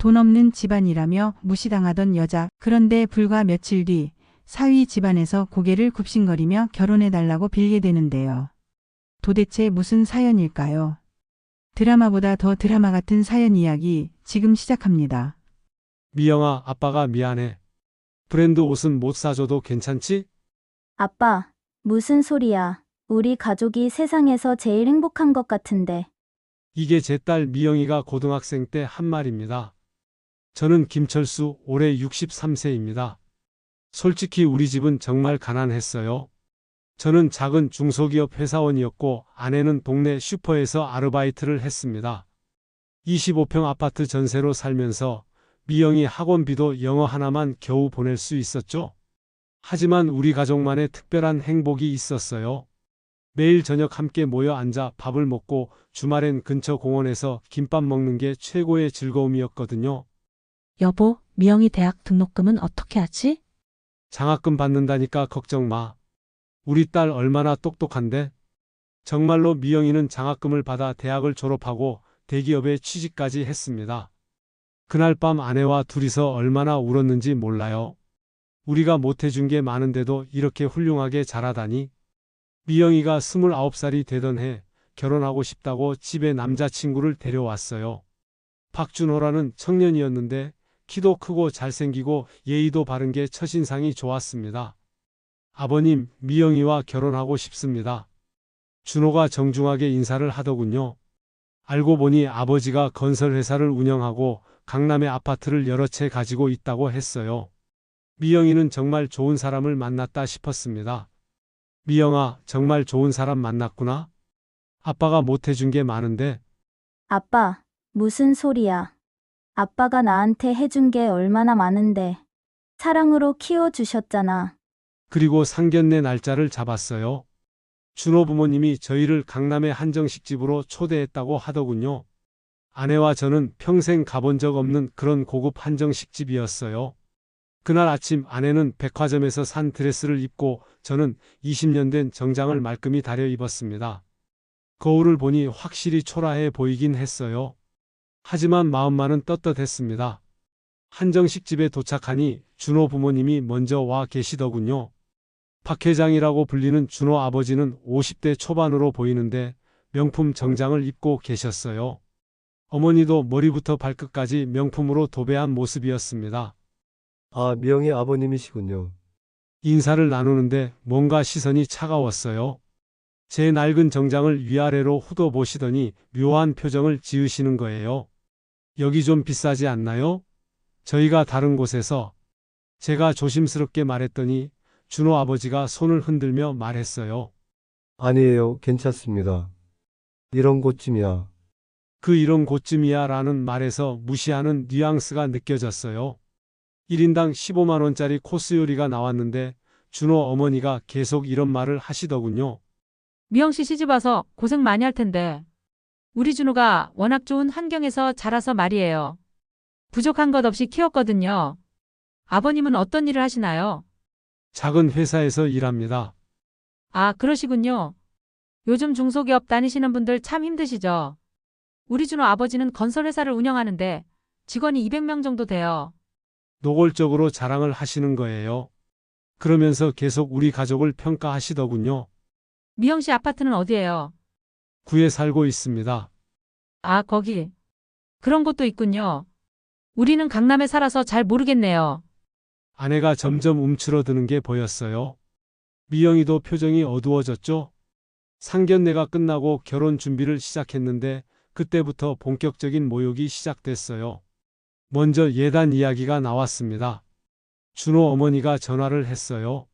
돈 없는 집안이라며 무시당하던 여자. 그런데 불과 며칠 뒤 사위 집안에서 고개를 굽신거리며 결혼해달라고 빌게 되는데요. 도대체 무슨 사연일까요? 드라마보다 더 드라마 같은 사연 이야기 지금 시작합니다. 미영아, 아빠가 미안해. 브랜드 옷은 못 사줘도 괜찮지? 아빠, 무슨 소리야. 우리 가족이 세상에서 제일 행복한 것 같은데. 이게 제 딸 미영이가 고등학생 때 한 말입니다. 저는 김철수, 올해 63세입니다. 솔직히 우리 집은 정말 가난했어요. 저는 작은 중소기업 회사원이었고 아내는 동네 슈퍼에서 아르바이트를 했습니다. 25평 아파트 전세로 살면서 미영이 학원비도 영어 하나만 겨우 보낼 수 있었죠. 하지만 우리 가족만의 특별한 행복이 있었어요. 매일 저녁 함께 모여 앉아 밥을 먹고 주말엔 근처 공원에서 김밥 먹는 게 최고의 즐거움이었거든요. 여보, 미영이 대학 등록금은 어떻게 하지? 장학금 받는다니까 걱정 마. 우리 딸 얼마나 똑똑한데? 정말로 미영이는 장학금을 받아 대학을 졸업하고 대기업에 취직까지 했습니다. 그날 밤 아내와 둘이서 얼마나 울었는지 몰라요. 우리가 못해준 게 많은데도 이렇게 훌륭하게 자라다니. 미영이가 29살이 되던 해 결혼하고 싶다고 집에 남자친구를 데려왔어요. 박준호라는 청년이었는데 키도 크고 잘생기고 예의도 바른 게 첫인상이 좋았습니다. 아버님, 미영이와 결혼하고 싶습니다. 준호가 정중하게 인사를 하더군요. 알고 보니 아버지가 건설회사를 운영하고 강남에 아파트를 여러 채 가지고 있다고 했어요. 미영이는 정말 좋은 사람을 만났다 싶었습니다. 미영아, 정말 좋은 사람 만났구나? 아빠가 못해준 게 많은데, 아빠, 무슨 소리야. 아빠가 나한테 해준 게 얼마나 많은데. 사랑으로 키워주셨잖아. 그리고 상견례 날짜를 잡았어요. 준호 부모님이 저희를 강남의 한정식 집으로 초대했다고 하더군요. 아내와 저는 평생 가본 적 없는 그런 고급 한정식 집이었어요. 그날 아침 아내는 백화점에서 산 드레스를 입고 저는 20년 된 정장을 말끔히 다려 입었습니다. 거울을 보니 확실히 초라해 보이긴 했어요. 하지만 마음만은 떳떳했습니다. 한정식 집에 도착하니 준호 부모님이 먼저 와 계시더군요. 박 회장이라고 불리는 준호 아버지는 50대 초반으로 보이는데 명품 정장을 입고 계셨어요. 어머니도 머리부터 발끝까지 명품으로 도배한 모습이었습니다. 아, 미영의 아버님이시군요. 인사를 나누는데 뭔가 시선이 차가웠어요. 제 낡은 정장을 위아래로 후둬보시더니 묘한 표정을 지으시는 거예요. 여기 좀 비싸지 않나요? 저희가 다른 곳에서 제가 조심스럽게 말했더니 준호 아버지가 손을 흔들며 말했어요. 아니에요, 괜찮습니다. 이런 곳쯤이야. 그 이런 곳쯤이야 라는 말에서 무시하는 뉘앙스가 느껴졌어요. 1인당 15만원짜리 코스 요리가 나왔는데 준호 어머니가 계속 이런 말을 하시더군요. 미영 씨 시집 와서 고생 많이 할 텐데. 우리 준호가 워낙 좋은 환경에서 자라서 말이에요. 부족한 것 없이 키웠거든요. 아버님은 어떤 일을 하시나요? 작은 회사에서 일합니다. 아, 그러시군요. 요즘 중소기업 다니시는 분들 참 힘드시죠? 우리 준호 아버지는 건설회사를 운영하는데 직원이 200명 정도 돼요. 노골적으로 자랑을 하시는 거예요. 그러면서 계속 우리 가족을 평가하시더군요. 미영 씨 아파트는 어디예요? 구에 살고 있습니다. 아, 거기. 그런 곳도 있군요. 우리는 강남에 살아서 잘 모르겠네요. 아내가 점점 움츠러드는 게 보였어요. 미영이도 표정이 어두워졌죠? 상견례가 끝나고 결혼 준비를 시작했는데 그때부터 본격적인 모욕이 시작됐어요. 먼저 예단 이야기가 나왔습니다. 준호 어머니가 전화를 했어요.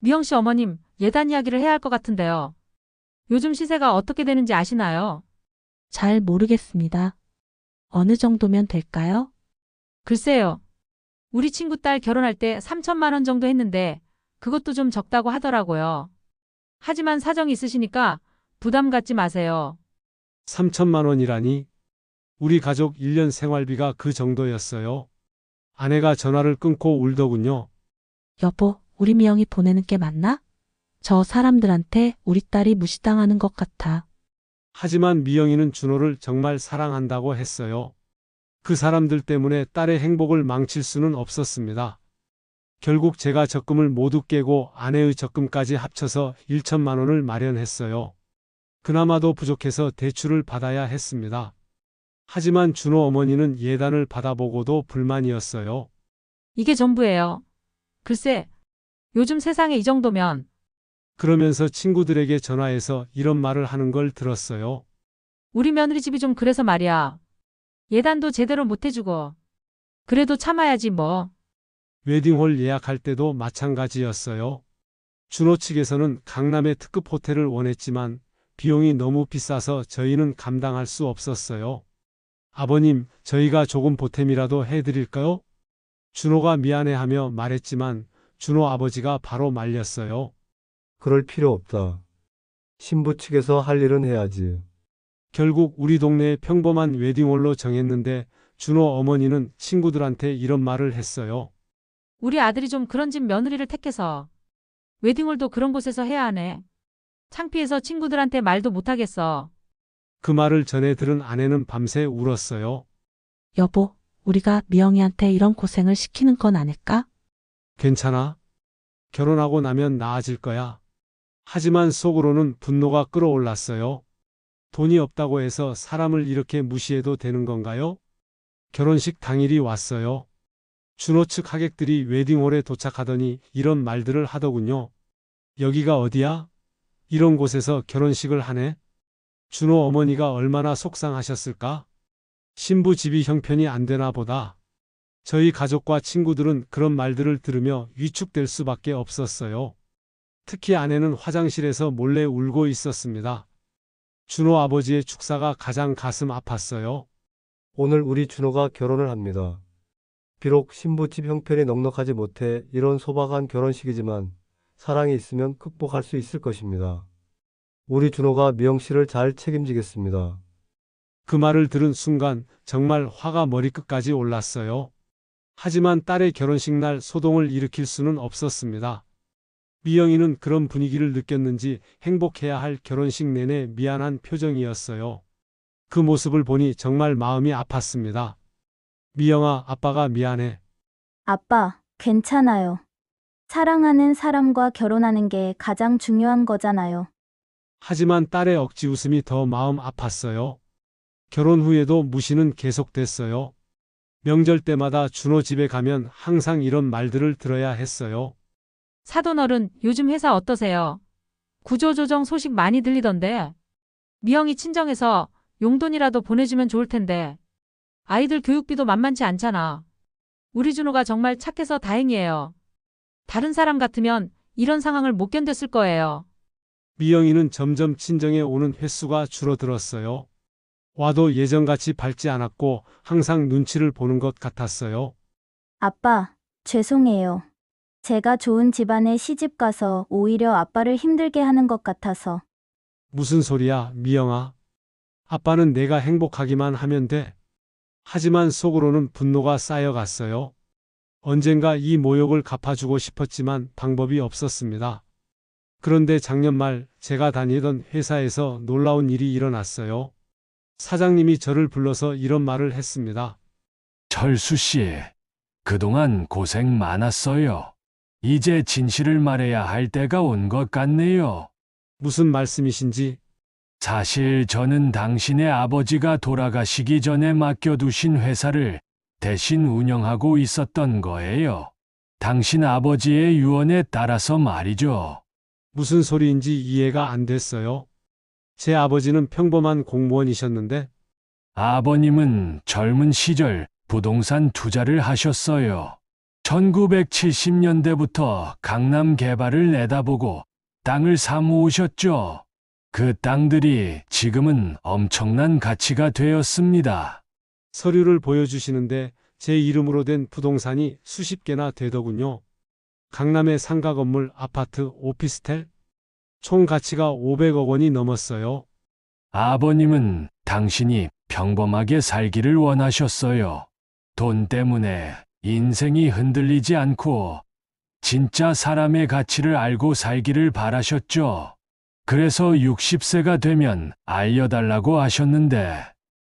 미영 씨 어머님, 예단 이야기를 해야 할 것 같은데요. 요즘 시세가 어떻게 되는지 아시나요? 잘 모르겠습니다. 어느 정도면 될까요? 글쎄요. 우리 친구 딸 결혼할 때 3천만 원 정도 했는데 그것도 좀 적다고 하더라고요. 하지만 사정이 있으시니까 부담 갖지 마세요. 3천만 원이라니? 우리 가족 1년 생활비가 그 정도였어요. 아내가 전화를 끊고 울더군요. 여보, 우리 미영이 보내는 게 맞나? 저 사람들한테 우리 딸이 무시당하는 것 같아. 하지만 미영이는 준호를 정말 사랑한다고 했어요. 그 사람들 때문에 딸의 행복을 망칠 수는 없었습니다. 결국 제가 적금을 모두 깨고 아내의 적금까지 합쳐서 1천만 원을 마련했어요. 그나마도 부족해서 대출을 받아야 했습니다. 하지만 준호 어머니는 예단을 받아보고도 불만이었어요. 이게 전부예요. 글쎄, 요즘 세상에 이 정도면 그러면서 친구들에게 전화해서 이런 말을 하는 걸 들었어요. 우리 며느리 집이 좀 그래서 말이야. 예단도 제대로 못 해주고. 그래도 참아야지 뭐. 웨딩홀 예약할 때도 마찬가지였어요. 준호 측에서는 강남의 특급 호텔을 원했지만 비용이 너무 비싸서 저희는 감당할 수 없었어요. 아버님, 저희가 조금 보탬이라도 해드릴까요? 준호가 미안해하며 말했지만 준호 아버지가 바로 말렸어요. 그럴 필요 없다. 신부 측에서 할 일은 해야지. 결국 우리 동네의 평범한 웨딩홀로 정했는데 준호 어머니는 친구들한테 이런 말을 했어요. 우리 아들이 좀 그런 집 며느리를 택해서 웨딩홀도 그런 곳에서 해야 하네. 창피해서 친구들한테 말도 못하겠어. 그 말을 전해 들은 아내는 밤새 울었어요. 여보, 우리가 미영이한테 이런 고생을 시키는 건 아닐까? 괜찮아? 결혼하고 나면 나아질 거야. 하지만 속으로는 분노가 끌어올랐어요. 돈이 없다고 해서 사람을 이렇게 무시해도 되는 건가요? 결혼식 당일이 왔어요. 준호 측 하객들이 웨딩홀에 도착하더니 이런 말들을 하더군요. 여기가 어디야? 이런 곳에서 결혼식을 하네? 준호 어머니가 얼마나 속상하셨을까? 신부 집이 형편이 안 되나 보다. 저희 가족과 친구들은 그런 말들을 들으며 위축될 수밖에 없었어요. 특히 아내는 화장실에서 몰래 울고 있었습니다. 준호 아버지의 축사가 가장 가슴 아팠어요. 오늘 우리 준호가 결혼을 합니다. 비록 신부 집 형편이 넉넉하지 못해 이런 소박한 결혼식이지만 사랑이 있으면 극복할 수 있을 것입니다. 우리 준호가 미영 씨를 잘 책임지겠습니다. 그 말을 들은 순간 정말 화가 머리끝까지 올랐어요. 하지만 딸의 결혼식 날 소동을 일으킬 수는 없었습니다. 미영이는 그런 분위기를 느꼈는지 행복해야 할 결혼식 내내 미안한 표정이었어요. 그 모습을 보니 정말 마음이 아팠습니다. 미영아, 아빠가 미안해. 아빠, 괜찮아요. 사랑하는 사람과 결혼하는 게 가장 중요한 거잖아요. 하지만 딸의 억지 웃음이 더 마음 아팠어요. 결혼 후에도 무시는 계속됐어요. 명절 때마다 준호 집에 가면 항상 이런 말들을 들어야 했어요. 사돈어른, 요즘 회사 어떠세요? 구조조정 소식 많이 들리던데. 미영이 친정에서 용돈이라도 보내주면 좋을 텐데. 아이들 교육비도 만만치 않잖아. 우리 준호가 정말 착해서 다행이에요. 다른 사람 같으면 이런 상황을 못 견뎠을 거예요. 미영이는 점점 친정에 오는 횟수가 줄어들었어요. 와도 예전같이 밝지 않았고 항상 눈치를 보는 것 같았어요. 아빠, 죄송해요. 제가 좋은 집안에 시집 가서 오히려 아빠를 힘들게 하는 것 같아서. 무슨 소리야, 미영아. 아빠는 내가 행복하기만 하면 돼. 하지만 속으로는 분노가 쌓여갔어요. 언젠가 이 모욕을 갚아주고 싶었지만 방법이 없었습니다. 그런데 작년 말 제가 다니던 회사에서 놀라운 일이 일어났어요. 사장님이 저를 불러서 이런 말을 했습니다. 철수 씨, 그동안 고생 많았어요. 이제 진실을 말해야 할 때가 온 것 같네요. 무슨 말씀이신지 사실 저는 당신의 아버지가 돌아가시기 전에 맡겨두신 회사를 대신 운영하고 있었던 거예요. 당신 아버지의 유언에 따라서 말이죠. 무슨 소리인지 이해가 안 됐어요. 제 아버지는 평범한 공무원이셨는데 아버님은 젊은 시절 부동산 투자를 하셨어요. 1970년대부터 강남 개발을 내다보고 땅을 사모으셨죠. 그 땅들이 지금은 엄청난 가치가 되었습니다. 서류를 보여주시는데 제 이름으로 된 부동산이 수십 개나 되더군요. 강남의 상가 건물, 아파트, 오피스텔 총 가치가 500억 원이 넘었어요. 아버님은 당신이 평범하게 살기를 원하셨어요. 돈 때문에 인생이 흔들리지 않고 진짜 사람의 가치를 알고 살기를 바라셨죠. 그래서 60세가 되면 알려달라고 하셨는데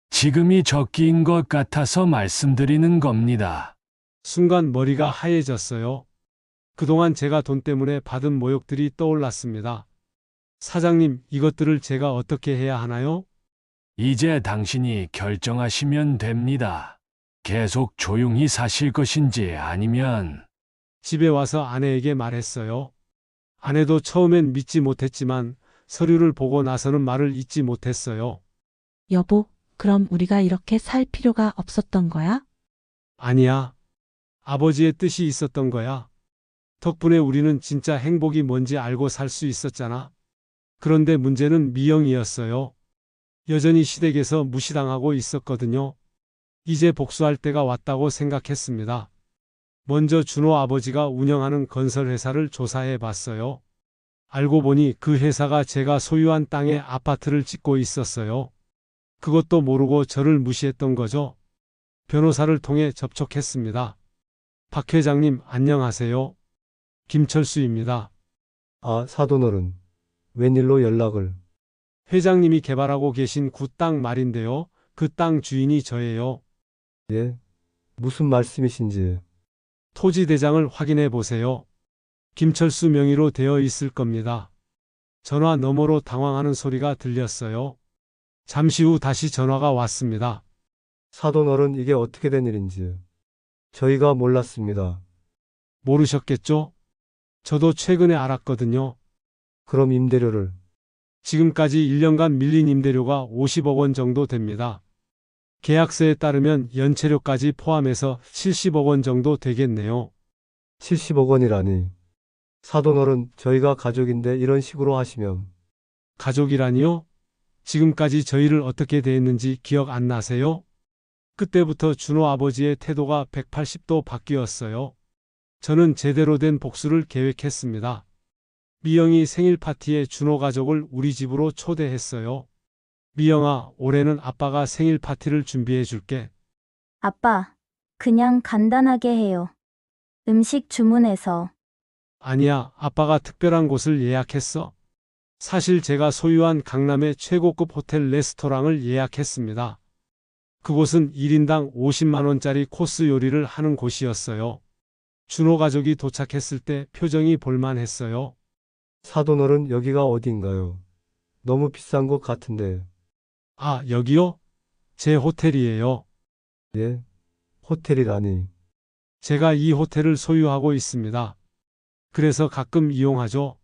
지금이 적기인 것 같아서 말씀드리는 겁니다. 순간 머리가 하얘졌어요. 그동안 제가 돈 때문에 받은 모욕들이 떠올랐습니다. 사장님, 이것들을 제가 어떻게 해야 하나요? 이제 당신이 결정하시면 됩니다. 계속 조용히 사실 것인지 아니면 집에 와서 아내에게 말했어요. 아내도 처음엔 믿지 못했지만 서류를 보고 나서는 말을 잇지 못했어요. 여보, 그럼 우리가 이렇게 살 필요가 없었던 거야? 아니야. 아버지의 뜻이 있었던 거야. 덕분에 우리는 진짜 행복이 뭔지 알고 살 수 있었잖아. 그런데 문제는 미영이었어요. 여전히 시댁에서 무시당하고 있었거든요. 이제 복수할 때가 왔다고 생각했습니다. 먼저 준호 아버지가 운영하는 건설회사를 조사해 봤어요. 알고 보니 그 회사가 제가 소유한 땅에 아파트를 짓고 있었어요. 그것도 모르고 저를 무시했던 거죠. 변호사를 통해 접촉했습니다. 박 회장님, 안녕하세요. 김철수입니다. 아, 사돈어른. 웬일로 연락을? 회장님이 개발하고 계신 구 땅 말인데요. 그 땅 주인이 저예요. 예? 무슨 말씀이신지. 토지 대장을 확인해 보세요. 김철수 명의로 되어 있을 겁니다. 전화 너머로 당황하는 소리가 들렸어요. 잠시 후 다시 전화가 왔습니다. 사돈어른 이게 어떻게 된 일인지. 저희가 몰랐습니다. 모르셨겠죠? 저도 최근에 알았거든요. 그럼 임대료를. 지금까지 1년간 밀린 임대료가 50억 원 정도 됩니다. 계약서에 따르면 연체료까지 포함해서 70억 원 정도 되겠네요. 70억 원이라니. 사돈어른 저희가 가족인데 이런 식으로 하시면 가족이라니요? 지금까지 저희를 어떻게 대했는지 기억 안 나세요? 그때부터 준호 아버지의 태도가 180도 바뀌었어요. 저는 제대로 된 복수를 계획했습니다. 미영이 생일 파티에 준호 가족을 우리 집으로 초대했어요. 미영아, 올해는 아빠가 생일 파티를 준비해 줄게. 아빠, 그냥 간단하게 해요. 음식 주문해서. 아니야, 아빠가 특별한 곳을 예약했어. 사실 제가 소유한 강남의 최고급 호텔 레스토랑을 예약했습니다. 그곳은 1인당 50만원짜리 코스 요리를 하는 곳이었어요. 준호 가족이 도착했을 때 표정이 볼만했어요. 사돈어른 여기가 어딘가요? 너무 비싼 것 같은데. 아, 여기요? 제 호텔이에요. 예? 호텔이라니. 제가 이 호텔을 소유하고 있습니다. 그래서 가끔 이용하죠.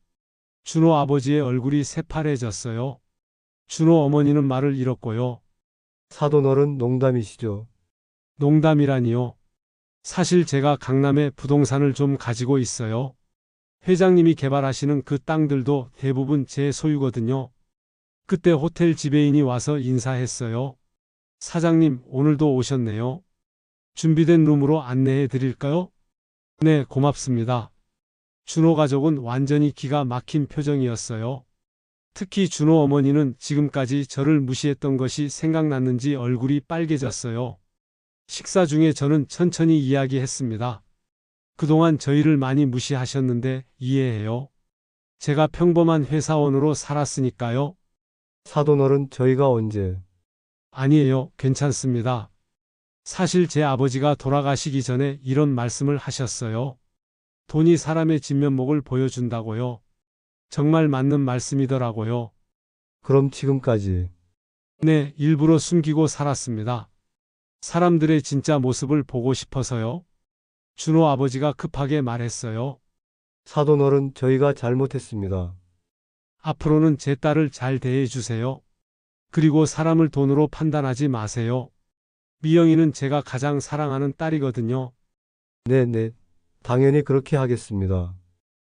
준호 아버지의 얼굴이 새파래졌어요. 준호 어머니는 말을 잃었고요. 사돈어른 농담이시죠? 농담이라니요. 사실 제가 강남에 부동산을 좀 가지고 있어요. 회장님이 개발하시는 그 땅들도 대부분 제 소유거든요. 그때 호텔 지배인이 와서 인사했어요. 사장님, 오늘도 오셨네요. 준비된 룸으로 안내해 드릴까요? 네, 고맙습니다. 준호 가족은 완전히 기가 막힌 표정이었어요. 특히 준호 어머니는 지금까지 저를 무시했던 것이 생각났는지 얼굴이 빨개졌어요. 식사 중에 저는 천천히 이야기했습니다. 그동안 저희를 많이 무시하셨는데 이해해요. 제가 평범한 회사원으로 살았으니까요. 사돈어른 저희가 언제? 아니에요. 괜찮습니다. 사실 제 아버지가 돌아가시기 전에 이런 말씀을 하셨어요. 돈이 사람의 진면목을 보여준다고요. 정말 맞는 말씀이더라고요. 그럼 지금까지. 네, 일부러 숨기고 살았습니다. 사람들의 진짜 모습을 보고 싶어서요. 준호 아버지가 급하게 말했어요. 사돈어른 저희가 잘못했습니다. 앞으로는 제 딸을 잘 대해 주세요. 그리고 사람을 돈으로 판단하지 마세요. 미영이는 제가 가장 사랑하는 딸이거든요. 네네. 당연히 그렇게 하겠습니다.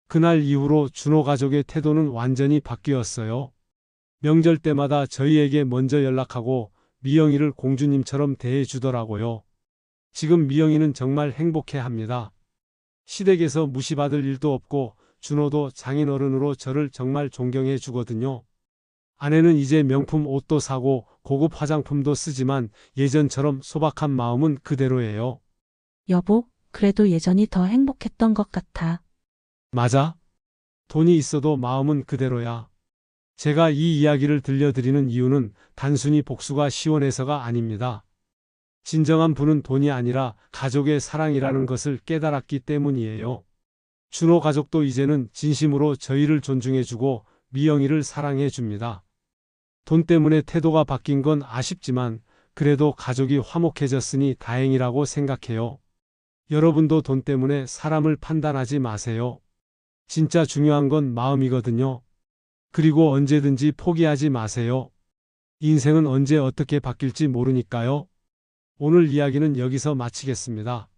그날 이후로 준호 가족의 태도는 완전히 바뀌었어요. 명절 때마다 저희에게 먼저 연락하고 미영이를 공주님처럼 대해 주더라고요. 지금 미영이는 정말 행복해 합니다. 시댁에서 무시받을 일도 없고 준호도 장인어른으로 저를 정말 존경해 주거든요. 아내는 이제 명품 옷도 사고 고급 화장품도 쓰지만 예전처럼 소박한 마음은 그대로예요. 여보, 그래도 예전이 더 행복했던 것 같아. 맞아? 돈이 있어도 마음은 그대로야. 제가 이 이야기를 들려드리는 이유는 단순히 복수가 시원해서가 아닙니다. 진정한 부는 돈이 아니라 가족의 사랑이라는 것을 깨달았기 때문이에요. 준호 가족도 이제는 진심으로 저희를 존중해주고 미영이를 사랑해줍니다. 돈 때문에 태도가 바뀐 건 아쉽지만 그래도 가족이 화목해졌으니 다행이라고 생각해요. 여러분도 돈 때문에 사람을 판단하지 마세요. 진짜 중요한 건 마음이거든요. 그리고 언제든지 포기하지 마세요. 인생은 언제 어떻게 바뀔지 모르니까요. 오늘 이야기는 여기서 마치겠습니다.